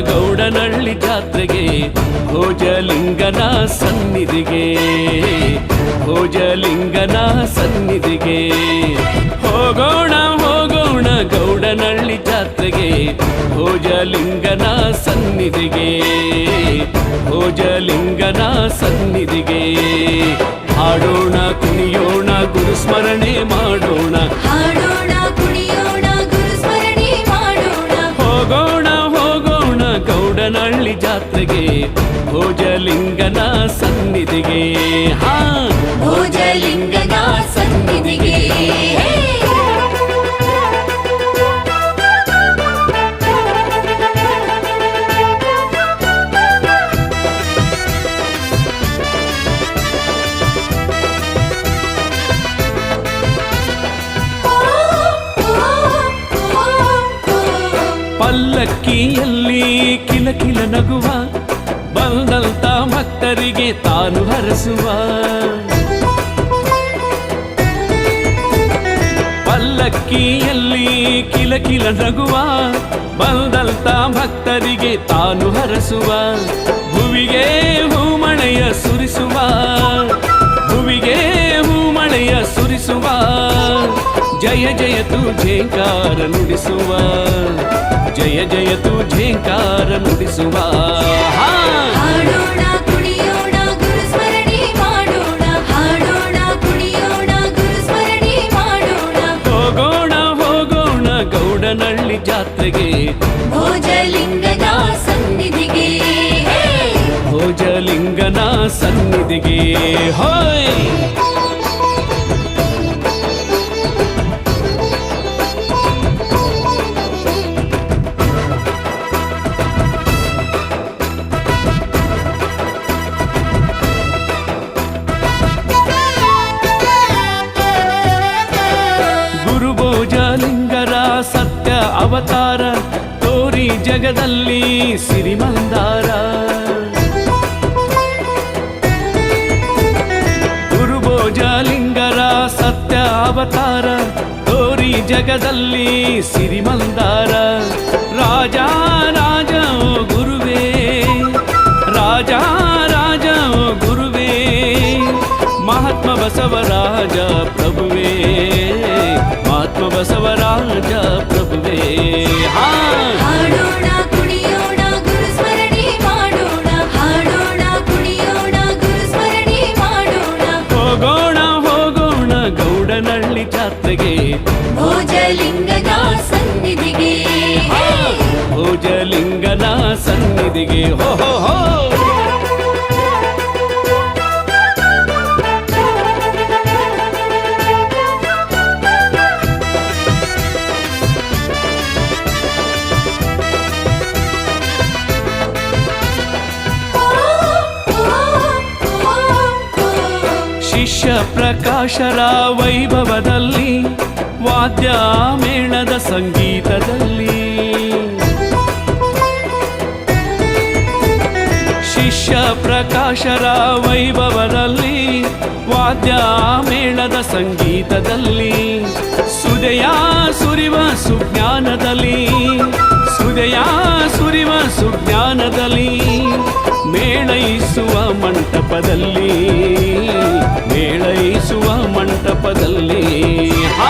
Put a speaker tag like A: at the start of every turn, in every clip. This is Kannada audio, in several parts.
A: ಗೌಡನಳ್ಳಿ ಜಾತ್ರೆಗೆ. ಭೋಜಲಿಂಗನ ಸನ್ನಿಧಿಗೆ. ಭೋಜಲಿಂಗನ ಸನ್ನಿಧಿಗೆ. ಹೋಗೋಣ ಹೋಗೋಣ ಗೌಡನಳ್ಳಿ ಜಾತ್ರೆಗೆ. ಭೋಜಲಿಂಗನ ಸನ್ನಿಧಿಗೆ. ಭೋಜಲಿಂಗನ ಸನ್ನಿಧಿಗೆ. ಹಾಡೋಣ, ಕುಣಿಯೋಣ, ಗುರುಸ್ಮರಣೆ ಮಾಡೋಣ. ಜಾತ್ರೆಗೆ ಭೋಜಲಿಂಗನ ಸನ್ನಿಧಿಗೆ. ಹಾ!
B: ಭೋಜಲಿಂಗನ ಸನ್ನಿಧಿಗೆ.
A: ಪಲ್ಲಕ್ಕಿಯಲ್ಲಿ ಕಿಲಕಿಲ ನಗುವ ಬಂದಂತ ಭಕ್ತರಿಗೆ ತಾನು ಹರಸುವ. ಪಲ್ಲಕ್ಕಿಯಲ್ಲಿ ಕಿಲಕಿಲ ನಗುವ ಬಂದಂತ ಭಕ್ತರಿಗೆ ತಾನು ಹರಸುವ. ಭುವಿಗೆ ಹೂಮಣೆಯ ಸುರಿಸುವ, ಭುವಿಗೆ ಹೂಮಣೆಯ ಸುರಿಸುವ. ಜಯ ಜಯ ತು ಜೇಕಾರ ನುಡಿಸುವ. ಜಯ ಜಯ ತು ಝೇಂಕಾರ ನುಡಿಸುವ.
B: ಹಾಡೋಣ ಕುಣಿಯೋಣ ಗುರುಸ್ಮರಣೆ ಮಾಡೋಣ. ಹಾಡೋಣ ಕುಣಿಯೋಣ ಗುರುಸ್ಮರಣೆ ಮಾಡೋಣ.
A: ಹೋಗೋಣ ಹೋಗೋಣ ಗೌಡನಹಳ್ಳಿ ಜಾತ್ರೆಗೆ.
B: ಭೋಜಲಿಂಗನ ಸನ್ನಿಧಿಗೆ.
A: ಭೋಜಲಿಂಗನ ಸನ್ನಿಧಿಗೆ. ಹೋಯ್. ಅವತಾರ, ತೋರಿ ಜಗದಲ್ಲಿ ಸಿರಿಮಂದಾರ ಗುರುಭೋಜಲಿಂಗರ ಸತ್ಯ ಅವತಾರ, ತೋರಿ ಜಗದಲ್ಲಿ ಸಿರಿಮಂದಾರ ರಾಜ ರಾಜ ಗುರುವೇ, ರಾಜ ರಾಜ ಗುರುವೇ, ಮಹಾತ್ಮ ಬಸವರಾಜ ಪ್ರಭುವೇ, ಮಹಾತ್ಮ ಬಸವರಾಜ
B: ಭೋಜಲಿಂಗನ ಸನ್ನಿಧಿಗೆ.
A: ಭೋಜಲಿಂಗನ ಸನ್ನಿಧಿಗೆ. ಹೋ ಹೋ. ಶಿಷ್ಯ ಪ್ರಕಾಶರ ವೈಭವದಲ್ಲಿ, ವಾದ್ಯ ಮೇಣದ ಸಂಗೀತದಲ್ಲಿ. ಶಿಷ್ಯ ಪ್ರಕಾಶರ ವೈಭವದಲ್ಲಿ, ವಾದ್ಯ ಮೇಳದ ಸಂಗೀತದಲ್ಲಿ. ಸುದಯ ಸುರಿವ ಸುಜ್ಞಾನದಲ್ಲಿ, ಸುದಯ ಸುರಿವ ಸುಜ್ಞಾನದಲ್ಲಿ ಮೇಳೈಸುವ ಮಂಟಪದಲ್ಲಿ. ಮಂಟಪದಲ್ಲಿ ಹಾ.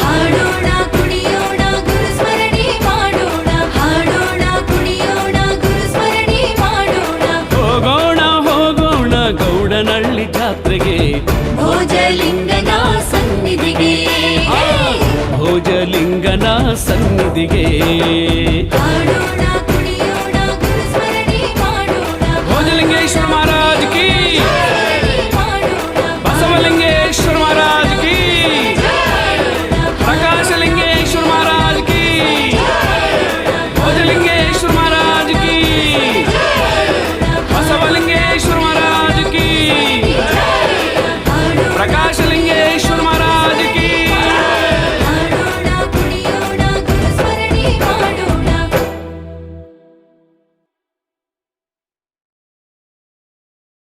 B: ಹಾಡೋಣ ಕುಣಿಯೋಣ ಗುರುಸ್ಮರಣೆ ಮಾಡೋಣ. ಹಾಡೋಣ ಕುಣಿಯೋಣ ಗುರುಸ್ಮರಣೆ ಮಾಡೋಣ.
A: ಹೋಗೋಣ ಹೋಗೋಣ ಗೌಡನಹಳ್ಳಿ ಜಾತ್ರೆಗೆ.
B: ಭೋಜಲಿಂಗನ ಸನ್ನಿಧಿಗೆ.
A: ಭೋಜಲಿಂಗನ ಸನ್ನಿಧಿಗೆ.